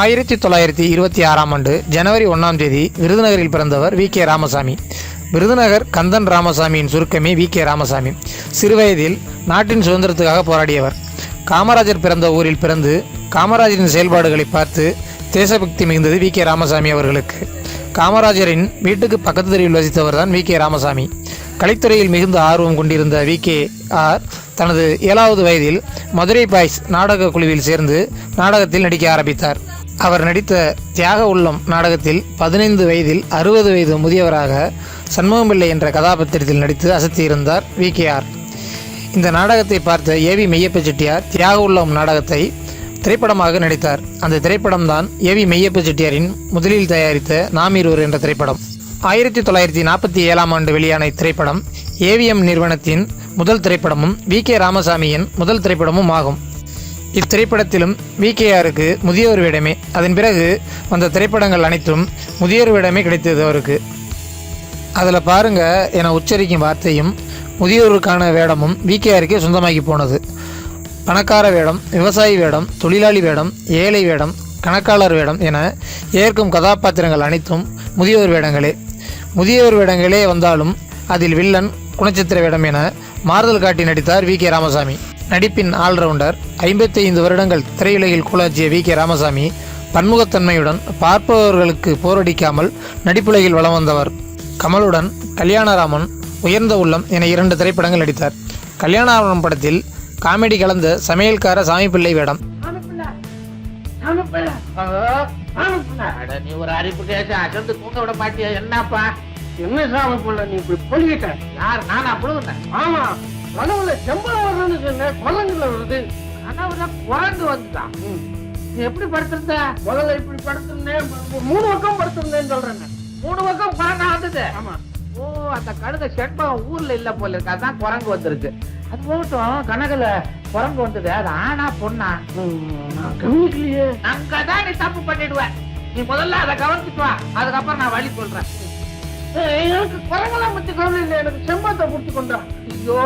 ஆயிரத்தி தொள்ளாயிரத்தி இருபத்தி ஆறாம் ஆண்டு ஜனவரி ஒன்றாம் தேதி விருதுநகரில் பிறந்தவர் வி கே ராமசாமி. விருதுநகர் கந்தன் ராமசாமியின் சுருக்கமே வி கே ராமசாமி. சிறுவயதில் நாட்டின் சுதந்திரத்துக்காக போராடியவர். காமராஜர் பிறந்த ஊரில் பிறந்து காமராஜரின் செயல்பாடுகளை பார்த்து தேசபக்தி மிகுந்தது வி கே ராமசாமி அவர்களுக்கு. காமராஜரின் வீட்டுக்கு பக்கத்து தெருவில் வசித்தவர் தான் வி கே ராமசாமி. கலைத்துறையில் மிகுந்த ஆர்வம் கொண்டிருந்த வி கே ஆர் தனது ஏழாவது வயதில் மதுரை பாய்ஸ் நாடக குழுவில் சேர்ந்து நாடகத்தில் நடிக்க ஆரம்பித்தார். அவர் நடித்த தியாக உள்ளம் நாடகத்தில் பதினைந்து வயதில் அறுபது வயது முதியவராக சண்முகம்பிள்ளை என்ற கதாபாத்திரத்தில் நடித்து அசத்தியிருந்தார் வி கே ஆர். இந்த நாடகத்தை பார்த்த ஏவி மெய்யப்ப செட்டியார் தியாக உள்ளம் நாடகத்தை திரைப்படமாக நடித்தார். அந்த திரைப்படம்தான் ஏவி மெய்யப்ப செட்டியாரின் முதலில் தயாரித்த நாம் இருவர் என்ற திரைப்படம். ஆயிரத்தி தொள்ளாயிரத்தி நாற்பத்தி ஏழாம் ஆண்டு வெளியான இத்திரைப்படம் ஏவிஎம் நிறுவனத்தின் முதல் திரைப்படமும் வி கே ராமசாமியின் முதல் திரைப்படமும் ஆகும். இத்திரைப்படத்திலும் விகேஆருக்கு முதியோர் வேடமே அதன் பிறகு வந்த திரைப்படங்கள் அனைத்தும் முதியோர் வேடமே கிடைத்தது அவருக்கு. அதில் பாருங்கள் என உச்சரிக்கும் வார்த்தையும் முதியோருக்கான வேடமும் விகேஆருக்கே சொந்தமாகி போனது. பணக்கார வேடம் விவசாயி வேடம் தொழிலாளி வேடம் ஏழை வேடம் கணக்காளர் வேடம் என ஏற்கும் கதாபாத்திரங்கள் அனைத்தும் முதியோர் வேடங்களே. முதியோர் வேடங்களே வந்தாலும் அதில் வில்லன் குணச்சித்திர வேடம் என மாறுதல் காட்டி நடித்தார் வி கே ராமசாமி. நடிப்பின் ஆல்ரவுண்டர் ஐம்பத்தைந்து வருடங்கள் திரையுலகில் கூலாச்சிய வி. கே. ராமசாமி பன்முகத்தன்மையுடன் பார்ப்பவர்களுக்கு போரடிக்காமல் நடிப்புலகில் வலம் வந்தவர். கமலுடன் கல்யாணராமன் உயர்ந்த உள்ளம் என இரண்டு திரைப்படங்கள் நடித்தார். கல்யாணராமன் படத்தில் காமெடி கலந்த சமையல்கார சாமி பிள்ளை வேடம் என்னப்பா? என்ன சாமி பிள்ளை நீ இப்படி யார் நான் அப்படி ஆமா. கனவுல செம்பளம் வருதுன்னு சொன்ன குரங்குல வருது. கனவுல குரங்கு வந்துட்டான் நீ எப்படி படுத்திருந்த? முதல்ல இப்படி படுத்திருந்தேன் மூணு பக்கம் படுத்திருந்தேன்னு சொல்றேன் மூணு பக்கம் குரங்கா வந்தது? ஆமா. ஓ அந்த கழுத செண்பகம் ஊர்ல இல்ல போல இருக்கு. அதான் குரங்கு வந்திருக்கு. அது போகட்டும் கனகுல குரங்கு வந்தது. அது ஆனா பொண்ணா? கவனிக்கலையே. அங்கதான் நீ தப்பு பண்ணிடுவ. நீ முதல்ல அதை கவனிச்சுட்டு வா. அதுக்கப்புறம் நான் வழி சொல்றேன். எனக்கு குரங்கெல்லாம் பத்தி கவலை இல்லை எனக்கு செம்பத்தை புடிச்சு கொண்டான் ஐயோ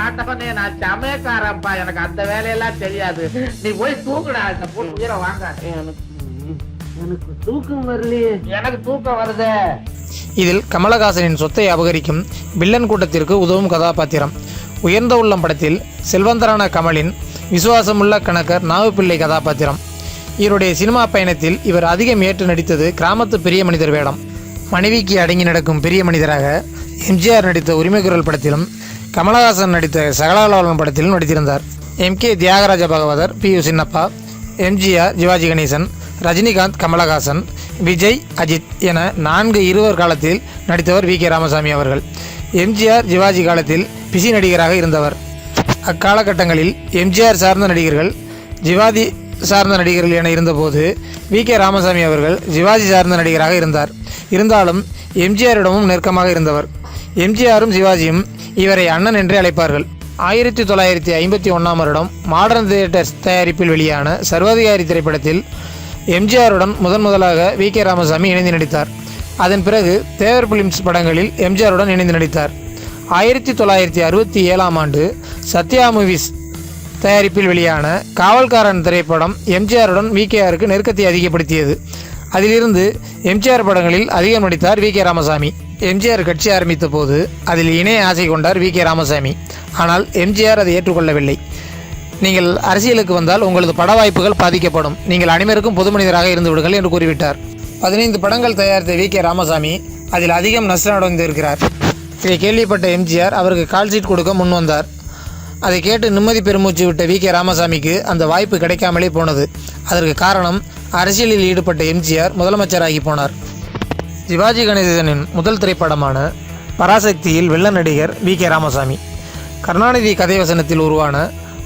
ஆட்டவனே நான் சமயக்காரப்பா எனக்கு அந்த வேலையெல்லாம் தெரியாது. நீ போய் தூக்குடா இந்த போட்டு உயிரை வாங்க எனக்கு தூக்கம் வரலையே. எனக்கு தூக்கம் வருது. இதில் கமலஹாசனின் சொத்தை அபகரிக்கும் வில்லன் கூட்டத்திற்கு உதவும் கதாபாத்திரம். உயர்ந்த உள்ளம் படத்தில் செல்வந்தரான கமலின் விசுவாசமுள்ள கணக்கர் நாவுப்பிள்ளை கதாபாத்திரம். இவருடைய சினிமா பயணத்தில் இவர் அதிகம் ஏற்று நடித்தது கிராமத்து பெரிய மனிதர் வேடம். மனைவிக்கு அடங்கி நடக்கும் பெரிய மனிதராக எம்ஜிஆர் நடித்த உரிமை குரல் படத்திலும் கமலஹாசன் நடித்த சகலாலவன் படத்திலும் நடித்திருந்தார். M K Thyagaraja Bhagavathar P U Chinnappa MGR Sivaji Ganesan Rajinikanth Kamal Haasan Vijay Ajith என நான்கு இருவர் காலத்தில் நடித்தவர் வி கே ராமசாமி அவர்கள். எம்ஜிஆர் சிவாஜி காலத்தில் பிசி நடிகராக இருந்தவர். அக்காலகட்டங்களில் எம்ஜிஆர் சார்ந்த நடிகர்கள் ஜிவாதி சார்ந்த நடிகர்கள் என இருந்தபோது வி கே ராமசாமி அவர்கள் சிவாஜி சார்ந்த நடிகராக இருந்தார். இருந்தாலும் எம்ஜிஆரிடமும் நெருக்கமாக இருந்தவர். எம்ஜிஆரும் சிவாஜியும் இவரை அண்ணன் என்றே அழைப்பார்கள். ஆயிரத்தி தொள்ளாயிரத்தி ஐம்பத்தி ஒன்றாம் வருடம் மாடர்ன் தியேட்டர்ஸ் தயாரிப்பில் வெளியான சர்வாதிகாரி திரைப்படத்தில் எம்ஜிஆருடன் முதன் முதலாக வி. கே. ராமசாமி இணைந்து நடித்தார். அதன் பிறகு தேவர் பிலிம்ஸ் படங்களில் எம்ஜிஆருடன் இணைந்து நடித்தார். ஆயிரத்தி தொள்ளாயிரத்தி அறுபத்தி ஏழாம் ஆண்டு சத்யா மூவிஸ் தயாரிப்பில் வெளியான காவல்காரன் திரைப்படம் எம்ஜிஆருடன் வி. கேஆருக்கு நெருக்கத்தை அதிகப்படுத்தியது. அதிலிருந்து எம்ஜிஆர் படங்களில் அதிகம் நடித்தார் வி கே ராமசாமி. எம்ஜிஆர் கட்சி ஆரம்பித்த போது அதில் இணைய ஆசை கொண்டார் வி கே ராமசாமி. ஆனால் எம்ஜிஆர் அதை ஏற்றுக்கொள்ளவில்லை. நீங்கள் அரசியலுக்கு வந்தால் உங்களது பட வாய்ப்புகள் பாதிக்கப்படும். நீங்கள் அனைவருக்கும் பொது மனிதராக இருந்து விடுங்கள் என்று கூறிவிட்டார். பதினைந்து படங்கள் தயாரித்த வி கே ராமசாமி அதில் அதிகம் நஷ்டம் அடைந்திருக்கிறார். இதை கேள்விப்பட்ட எம்ஜிஆர் அவருக்கு கால்ஷீட் கொடுக்க முன் வந்தார். அதை கேட்டு நிம்மதி பெருமூச்சு விட்ட வி கே ராமசாமிக்கு அந்த வாய்ப்பு கிடைக்காமலே போனது. அதற்கு காரணம் அரசியலில் ஈடுபட்ட எம்ஜிஆர் முதலமைச்சராகி போனார். சிவாஜி கணேசனின் முதல் திரைப்படமான பராசக்தியில் வெள்ள நடிகர் வி கே ராமசாமி. கருணாநிதி கதைவசனத்தில் உருவான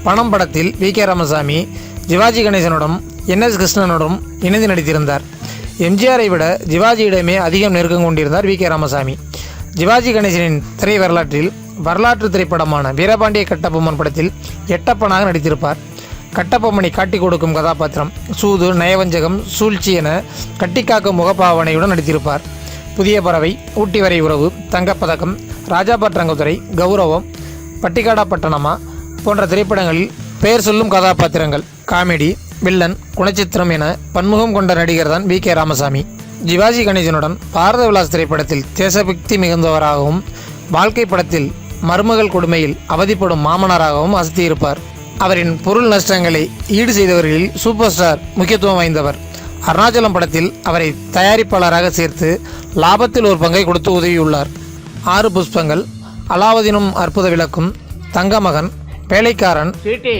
பணம் படத்தில் வி கே ராமசாமி சிவாஜி கணேசனுடன் என் எஸ் கிருஷ்ணனுடன் இணைந்து நடித்திருந்தார். எம்ஜிஆரை விட சிவாஜியிடமே அதிகம் நெருக்கம் கொண்டிருந்தார் வி கே ராமசாமி. ஜிவாஜி கணேசனின் திரை வரலாற்றில் வரலாற்று திரைப்படமான வீரபாண்டிய கட்டபொம்மன் படத்தில் எட்டப்பனாக நடித்திருப்பார். கட்டபொம்மனை காட்டிக் கொடுக்கும் கதாபாத்திரம். சூது நயவஞ்சகம் சூழ்ச்சி என கட்டிக்காக்கும் முகப்பாவனையுடன் நடித்திருப்பார். புதிய பறவை ஊட்டி வரை உறவு தங்கப்பதக்கம் ராஜாபட்ரங்குதுரை கௌரவம் பட்டிக்காடா பட்டணமா போன்ற திரைப்படங்களில் பெயர் சொல்லும் கதாபாத்திரங்கள். காமெடி வில்லன் குணச்சித்திரம் என பன்முகம் கொண்ட நடிகர் தான் வி கே ராமசாமி. ஜிவாஜி கணேசனுடன் பாரத விலாஸ் திரைப்படத்தில் தேசபக்தி மிகுந்தவராகவும் வாழ்க்கை படத்தில் மருமகள் கொடுமையில் அவதிப்படும் மாமனாராகவும் அசத்தியிருப்பார். அவரின் பொருள் நஷ்டங்களை ஈடு செய்தவர்களில் சூப்பர் ஸ்டார் முக்கியத்துவம் வாய்ந்தவர். அருணாச்சலம் படத்தில் அவரை தயாரிப்பாளராக சேர்த்து லாபத்தில் ஒரு பங்கை கொடுத்து உதவியுள்ளார். ஆறு புஷ்பங்கள் அலாவுதீனும் அற்புத விளக்கும் தங்கமகன் வேலைக்காரன். சீட்டி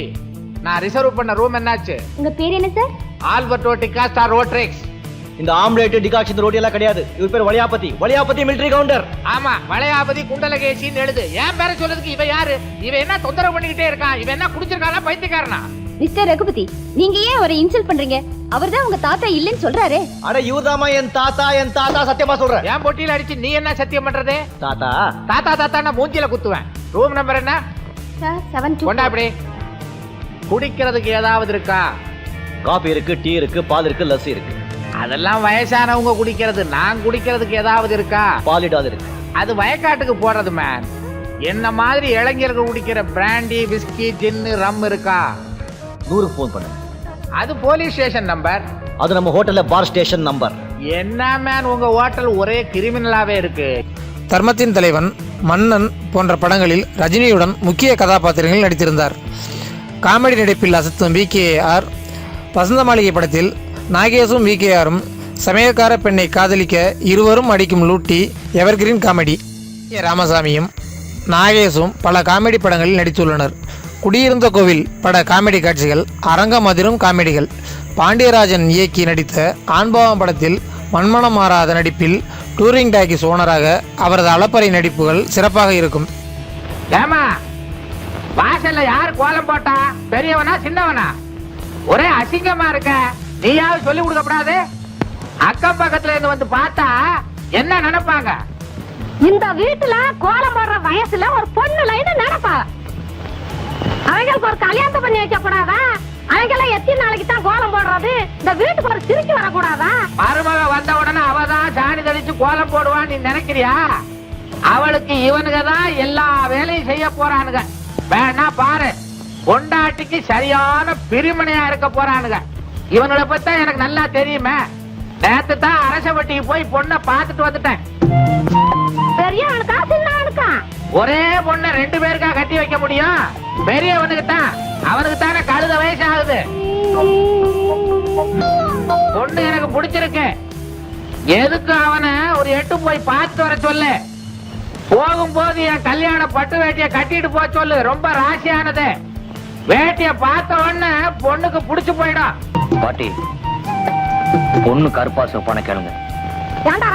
நான் ரிசர்வ் பண்ண ரூம் என்னாச்சு? உங்க பேர் என்ன சார் ஆல்பர்டோட்டிகா ஸ்டார் ரோட்ரிக்ஸ் இந்த ஆம்லேட் டிகாக்ஷன் ரோட்டி எல்லாம் கிடையாது. இவர் பேர் வலியாபதி. வலியாபதி மிலிட்டரி கவுண்டர் ஆமா வளையாபதி குண்டலகேசின்னு எழுது. என் பேரை சொல்றதுக்கு இவன் யாரு? இவன் என்ன தொந்தரவு பண்ணிக்கிட்டே இருக்கான்? இவன் என்ன குடிச்சிருக்கானா பைத்தியக்காரனா மிஸ்டர் ரகுபதி நீங்க ஏன் அவரை இன்சல்ட் பண்றீங்க? அவர்தான் உங்க தாத்தா இல்லைன்னு சொல்றாரே. அட இவர்தாம்மா என் தாத்தா என் தாத்தா சத்தியமா சொல்றேன் என் பொட்டியில அடிச்சு நீ என்ன சத்தியம் பண்றது? தாத்தா? தாத்தா தாத்தா நான் மூஞ்சில குத்துவேன். ரூம் நம்பர் என்ன? சார் செவன் டூ கொண்டா அப்படி. குடிக்கிறதுக்கு ஏதாவது இருக்கா? காபி இருக்கு டீ இருக்கு பால் இருக்கு லஸ்ஸி இருக்கு. அதெல்லாம் வயசானவங்க குடிக்கிறது. நான் குடிக்கிறதுக்கு ஏதாவது இருக்கா? பால் இடாது இருக்கு. அது வயக்காட்டுக்கு போறது மேன் என்ன மாதிரி இளைஞர்கள் குடிக்கிற பிராண்டி விஸ்கி ஜின்னு ரம் இருக்கா? நூறுக்கு ஃபோன் பண்ணு. அது போலீஸ் ஸ்டேஷன் நம்பர் அது நம்ம ஹோட்டல்ல பார் ஸ்டேஷன் நம்பர் என்ன மேன் உங்க ஹோட்டல் ஒரே கிரிமினலாவே இருக்கு. தர்மத்தின் தலைவன் மன்னன் போன்ற படங்களில் ரஜினியுடன் முக்கிய கதாபாத்திரங்களில் நடித்திருந்தார். காமெடி நடிப்பில் அசத்தும் வி கே ஆர் வசந்த மாளிகை படத்தில் நாகேஷும் விகேஆரும் ஆரும் சமயக்கார பெண்ணை காதலிக்க இருவரும் அடிக்கும் லூட்டி எவர்கிரீன் காமெடி. ராமசாமியும் நாகேஷும் பல காமெடி படங்களில் நடித்துள்ளனர். குடியிருந்த கோவில் பட காமெடி காட்சிகள் அரங்கம் அதிரும் காமெடிகள். பாண்டியராஜன் இயக்கி நடித்த ஆண்பாவம் படத்தில் மண்மனம் மாறாத நடிப்பில் டூரிங் டாக்கிஸ் ஓனராக அவரது அளப்பறை நடிப்புகள் சிறப்பாக இருக்கும். ஏமா வாசல்ல யார் கோலம் போட்டா? பெரியவனா சின்னவனா? ஒரே அசிங்கமா இருக்க. நீயாவது சொல்லி கொடுக்கப்படாது? அக்கம் பக்கத்துல இருந்து வந்து பார்த்தா என்ன நினைப்பாங்க? இந்த வீட்டுல கோலம் போடுற வயசுல ஒரு பொண்ணு லைன் நடப்பா. அவங்களுக்கு ஒரு கல்யாணத்தை பண்ணி வைக்க கூடாதா அவங்கள எத்தனை நாளைக்கு தான் கோலம் போடுறது? இந்த வீட்டுக்கு ஒரு திருச்சி வரக்கூடாதா? மருமக வந்த உடனே அவதான் சாணி தெளிச்சு கோலம் போடுவான்னு நீ நினைக்கிறியா? அவளுக்கு இவனுங்க தான் எல்லா வேலையும் செய்ய போறானுங்க. வேணா பாரு பொண்டாட்டிக்கு சரியான பிரிமனையா இருக்க போறானுங்க. இவனுங்களை பத்தி எனக்கு நல்லா தெரியுமே. நேத்து தான் அரசவட்டிக்கு போய் பொண்ணை பார்த்துட்டு வந்துட்டேன். பெரியவனுக்கா சின்னவனுக்கா ஒரே பொண்ணை ரெண்டு பேருக்கா கட்டி வைக்க முடியும்? பெரியவனுக்கு தான் அவனுக்கு தானே கழுத வயசு ஆகுது. பொண்ணு எனக்கு பிடிச்சிருக்கு. எதுக்கு அவனை ஒரு எட்டு போய் பார்த்து வர சொல்லு? போகும்போது என் கல்யாண பட்டு வேட்டிய கட்டிட்டு போக சொல்லு. ரொம்ப ராசியானது. வேட்டிய பார்த்த உடனே பொண்ணுக்கு புடிச்சு போயிடும். பாட்டி பொண்ணு கருப்பா சிவப்பான கேளுங்க. ஏண்டா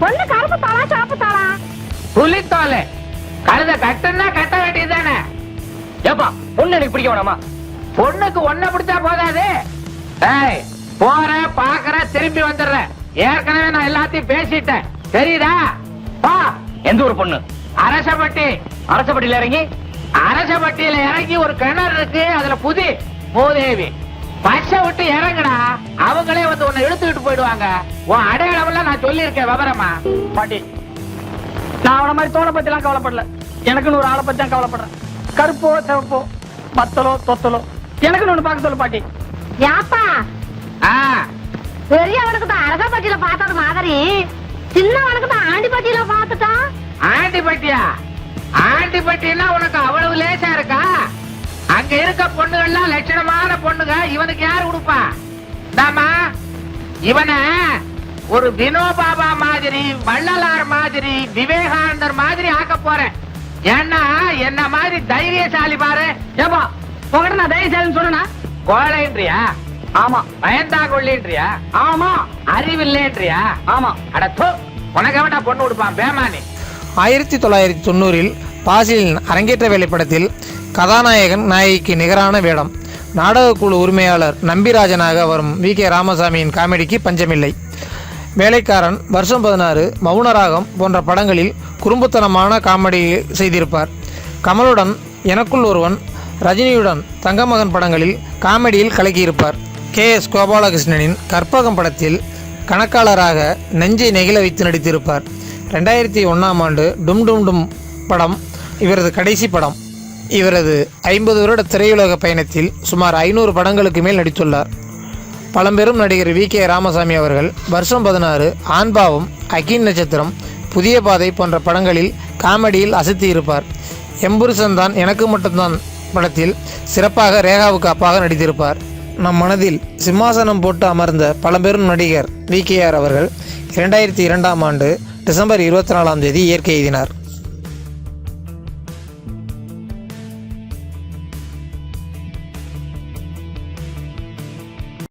பொண்ணு கருப்பு தாளா சிவப்பு தாளா? புலித்தோலை கழுத கட்டுன்னா கட்ட வேண்டியதுதானே ஏப்பா பொண்ணு எனக்கு பிடிக்க வேணாமா? பொண்ணுக்கு ஒன்ன பிடிச்சா போதாது. ஏய் போற பாக்குற திரும்பி வந்துடுற. ஏற்கனவே நான் எல்லாத்தையும் பேசிட்டேன். தெரியுதா? பா. எந்த ஒரு பொண்ணு? அரசப்பட்டி அரசப்பட்டியில இறங்கி? அரசப்பட்டியில இறங்கி ஒரு கிணறு இருக்கு அதுல புதி மூதேவி பச்சை விட்டு இறங்குடா. அவங்களே வந்து உன்னை இழுத்துக்கிட்டு போயிடுவாங்க. உன் அடையாளம் எல்லாம் நான் சொல்லியிருக்கேன் விவரமா? பாட்டி நான் அவன மாதிரி தோலை பத்தி எல்லாம் கவலைப்படல. எனக்குன்னு ஒரு ஆளை பத்தி தான் கவலைப்படுறேன். கருப்போ சிவப்போ மத்தலோ தொத்தலோ எனக்குன்னு ஒண்ணு பார்க்க சொல்லு பாட்டி. யாப்பா? பெரியவனுக்கு தான் அரசப்பட்டியில பார்த்தது மாதிரி. சின்னவனுக்கு தான் ஆண்டிப்பட்டியில பார்த்துட்டான். ஆண்டிப்பட்டியா ஆண்டிப்பட்டின்னா உனக்கு அவ்வளவு லேசா இருக்கா? அங்க இருக்க பொண்ணுகள்லாம் லட்சணமான பொண்ணுங்க இவனுக்கு யாரு கொடுப்பா தாமா இவன ஒரு வினோபாபா மாதிரி வள்ளலார் மாதிரி விவேகானந்தர் மாதிரி ஆக்க போறேன். ஏன்னா என்ன மாதிரி தைரியசாலி பாரு. ஏப்பா உங்ககிட்ட நான் தைரியசாலின்னு சொன்னா கோழைன்றியா? ஆமா. பயந்தாங்கொள்ளின்றியா ஆமா. அறிவில்லைன்றியா? ஆமா. அட தோ உனக்கு வேண்டாம் பொண்ணு கொடுப்பான் பேமானி. ஆயிரத்தி தொள்ளாயிரத்தி தொண்ணூறில் பாசிலின் அரங்கேற்ற வேலைப்படத்தில் கதாநாயகன் நாயகிக்கு நிகரான வேடம். நாடகக்குழு உரிமையாளர் நம்பிராஜனாக வரும் வி. கே. ராமசாமியின் காமெடிக்கு பஞ்சமில்லை. வேலைக்காரன் வருஷம் பதினாறு மௌனராகம் போன்ற படங்களில் குறும்புத்தனமான காமெடி செய்திருப்பார். கமலுடன் எனக்குள் ஒருவன் ரஜினியுடன் தங்கமகன் படங்களில் காமெடியில் கலக்கியிருப்பார். கே. எஸ். கோபாலகிருஷ்ணனின் கற்பகம் படத்தில் கணக்காளராக நெஞ்சை நெகிழ வைத்து நடித்திருப்பார். ரெண்டாயிரத்தி ஒன்றாம் ஆண்டு டும் டும் டும் படம் இவரது கடைசி படம். இவரது ஐம்பது வருட திரையுலக பயணத்தில் சுமார் ஐநூறு படங்களுக்கு மேல் நடித்துள்ளார். பழம்பெரும் நடிகர் வி. கே. ராமசாமி அவர்கள் வருஷம் பதினாறு ஆண்பாவம் அகின் நட்சத்திரம் புதிய பாதை போன்ற படங்களில் காமெடியில் அசத்தி இருப்பார். எம்புருஷன் தான் எனக்கு மட்டும்தான் படத்தில் சிறப்பாக ரேகாவுக்கு அப்பாக நடித்திருப்பார். நம் மனதில் சிம்மாசனம் போட்டு அமர்ந்த பழம்பெரும் நடிகர் வி. அவர்கள் இரண்டாயிரத்தி இரண்டாம் ஆண்டு டிசம்பர் இருபத்தி நாலாம் தேதி இயற்கை எழுதினார்